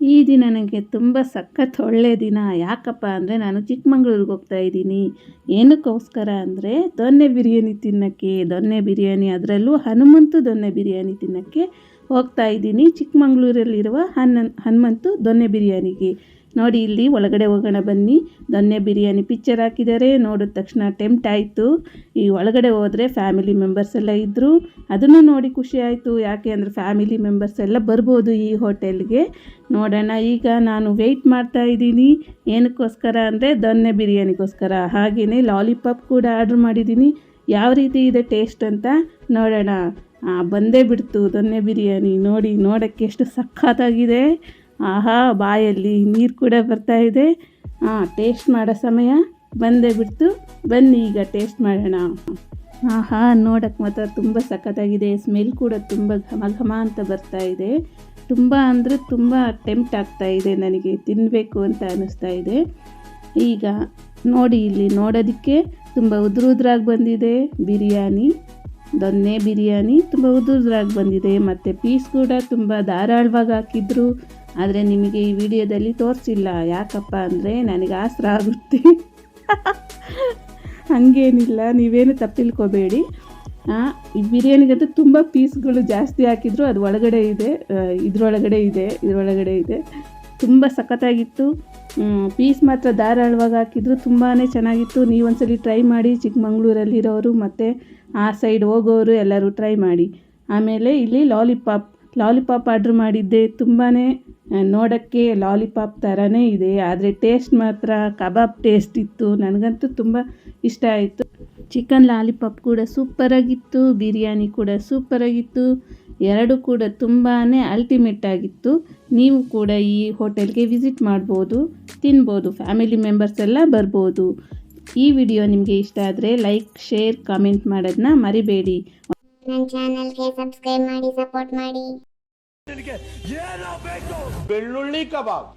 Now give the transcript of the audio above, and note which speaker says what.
Speaker 1: ಈ ದಿನ ನನಗೆ ತುಂಬ ಸಖತ್ ಒಳ್ಳೆಯ ದಿನ. ಯಾಕಪ್ಪ ಅಂದರೆ ನಾನು ಚಿಕ್ಕಮಂಗ್ಳೂರಿಗೆ ಹೋಗ್ತಾ ಇದ್ದೀನಿ. ಏನಕ್ಕೋಸ್ಕರ ಅಂದರೆ ದೊನ್ನೆ ಬಿರಿಯಾನಿ ತಿನ್ನೋಕ್ಕೆ, ದೊನ್ನೆ ಬಿರಿಯಾನಿ ಅದರಲ್ಲೂ ಹನುಮಂತು ದೊನ್ನೆ ಬಿರಿಯಾನಿ ತಿನ್ನೋಕ್ಕೆ ಹೋಗ್ತಾ ಇದ್ದೀನಿ. ಚಿಕ್ಕಮಂಗ್ಳೂರಲ್ಲಿರುವ ಹನ್ನ ಹನುಮಂತು ದೊನ್ನೆ ಬಿರಿಯಾನಿಗೆ. ನೋಡಿ, ಇಲ್ಲಿ ಒಳಗಡೆ ಹೋಗೋಣ ಬನ್ನಿ. ದೊನ್ನೆ ಬಿರಿಯಾನಿ ಪಿಕ್ಚರ್ ಹಾಕಿದ್ದಾರೆ. ನೋಡಿದ ತಕ್ಷಣ ಟೆಂಪ್ಟ್ ಆಯಿತು. ಈ ಒಳಗಡೆ ಹೋದರೆ ಫ್ಯಾಮಿಲಿ ಮೆಂಬರ್ಸ್ ಎಲ್ಲ ಇದ್ದರು ಅದನ್ನು ನೋಡಿ ಖುಷಿ ಆಯಿತು. ಯಾಕೆ ಅಂದರೆ ಫ್ಯಾಮಿಲಿ ಮೆಂಬರ್ಸ್ ಎಲ್ಲ ಬರ್ಬೋದು ಈ ಹೋಟೆಲ್ಗೆ ನೋಡೋಣ, ಈಗ ನಾನು ವೆಯ್ಟ್ ಮಾಡ್ತಾ ಇದ್ದೀನಿ. ಏನಕ್ಕೋಸ್ಕರ ಅಂದರೆ ದೊನ್ನೆ ಬಿರಿಯಾನಿಗೋಸ್ಕರ. ಹಾಗೆಯೇ ಲಾಲಿಪಾಪ್ ಕೂಡ ಆರ್ಡ್ರ್ ಮಾಡಿದ್ದೀನಿ. ಯಾವ ರೀತಿ ಇದೆ ಟೇಸ್ಟ್ ಅಂತ ನೋಡೋಣ. ಬಂದೇ ಬಿಡ್ತು ದೊನ್ನೆ ಬಿರಿಯಾನಿ. ನೋಡಿ, ನೋಡೋಕ್ಕೆ ಎಷ್ಟು ಸಖತ್ತಾಗಿದೆ. ಆಹಾ, ಬಾಯಲ್ಲಿ ನೀರು ಕೂಡ ಬರ್ತಾ ಇದೆ. ಹಾಂ ಟೇಸ್ಟ್ ಮಾಡೋ ಸಮಯ ಬಂದೇ ಬಿಡ್ತು. ಬನ್ನಿ ಈಗ ಟೇಸ್ಟ್ ಮಾಡೋಣ. ಆಹಾ ನೋಡೋಕ್ಕೆ ಮಾತ್ರ ತುಂಬ ಸಖತ್ತಾಗಿದೆ. ಸ್ಮೆಲ್ ಕೂಡ ತುಂಬ ಘಮ ಘಮ ಅಂತ ಬರ್ತಾ ಇದೆ. ತುಂಬ ಅಂದರೆ ತುಂಬ ಟೆಂಪ್ಟ್ ಆಗ್ತಾ ಇದೆ ನನಗೆ. ತಿನ್ನಬೇಕು ಅಂತ ಅನ್ನಿಸ್ತಾ ಇದೆ. ಈಗ ನೋಡಿ ಇಲ್ಲಿ ನೋಡೋದಕ್ಕೆ ತುಂಬ ಉದುರು ಉದುರಾಗಿ ಬಂದಿದೆ. ಬಿರಿಯಾನಿ, ದೊನ್ನೆ ಬಿರಿಯಾನಿ ತುಂಬ ಉದುರುದ್ರಾಗಿ ಬಂದಿದೆ. ಮತ್ತು ಪೀಸ್ ಕೂಡ ತುಂಬ ಧಾರಾಳವಾಗಿ ಹಾಕಿದ್ರು. ಆದರೆ ನಿಮಗೆ ಈ ವಿಡಿಯೋದಲ್ಲಿ ತೋರಿಸಿಲ್ಲ. ಯಾಕಪ್ಪ ಅಂದರೆ ನನಗೆ ಆಸ್ತ್ರ ಆಗುತ್ತೆ. ಹಾಗೇನಿಲ್ಲ, ನೀವೇನು ತಪ್ಪಿಲ್ಕೋಬೇಡಿ. ಈ ಬಿರಿಯಾನಿಗಂತೂ ತುಂಬ ಪೀಸ್ಗಳು ಜಾಸ್ತಿ ಹಾಕಿದ್ರು, ಅದು ಒಳಗಡೆ ಇದೆ ಇದ್ರೊಳಗಡೆ ಇದೆ, ಇದರೊಳಗಡೆ ಇದೆ. ತುಂಬ ಸಖತ್ತಾಗಿತ್ತು. ಪೀಸ್ ಮಾತ್ರ ಧಾರಾಳವಾಗಿ ಹಾಕಿದ್ರು ತುಂಬಾ ಚೆನ್ನಾಗಿತ್ತು. ನೀವೊಂದ್ಸಲಿ ಟ್ರೈ ಮಾಡಿ, ಚಿಕ್ಕಮಂಗ್ಳೂರಲ್ಲಿರೋರು ಮತ್ತು ಆ ಸೈಡ್ ಹೋಗೋರು ಎಲ್ಲರೂ ಟ್ರೈ ಮಾಡಿ. ಆಮೇಲೆ ಇಲ್ಲಿ ಲಾಲಿಪಾಪ್ ಲಾಲಿಪಾಪ್ ಆರ್ಡ್ರ್ ಮಾಡಿದ್ದೆ ತುಂಬಾ ನೋಡೋಕ್ಕೆ ಲಾಲಿಪಾಪ್ ಥರನೇ ಇದೆ, ಆದರೆ ಟೇಸ್ಟ್ ಮಾತ್ರ ಕಬಾಬ್ ಟೇಸ್ಟ್ ಇತ್ತು. ನನಗಂತೂ ತುಂಬ ಇಷ್ಟ ಆಯಿತು. ಚಿಕನ್ ಲಾಲಿಪಾಪ್ ಕೂಡ ಸೂಪರಾಗಿತ್ತು ಬಿರಿಯಾನಿ ಕೂಡ ಸೂಪರಾಗಿತ್ತು ಎರಡು ಕೂಡ ತುಂಬಾ ಅಲ್ಟಿಮೇಟ್ ಆಗಿತ್ತು. ನೀವು ಕೂಡ ಈ ಹೋಟೆಲ್ಗೆ ವಿಸಿಟ್ ಮಾಡ್ಬೋದು, ತಿನ್ಬೋದು ಫ್ಯಾಮಿಲಿ ಮೆಂಬರ್ಸ್ ಎಲ್ಲ ಬರ್ಬೋದು. ಈ ವಿಡಿಯೋ ನಿಮಗೆ ಇಷ್ಟ ಆದರೆ ಲೈಕ್ ಶೇರ್ ಕಾಮೆಂಟ್ ಮಾಡೋದನ್ನ ಮರಿಬೇಡಿ.
Speaker 2: ನನ್ನ ಚಾನಲ್ಗೆ ಸಬ್ಸ್ಕ್ರೈಬ್ ಮಾಡಿ ಸಪೋರ್ಟ್ ಮಾಡಿ.
Speaker 3: ಬೆಳ್ಳುಳ್ಳಿ ಕಬಾಬ್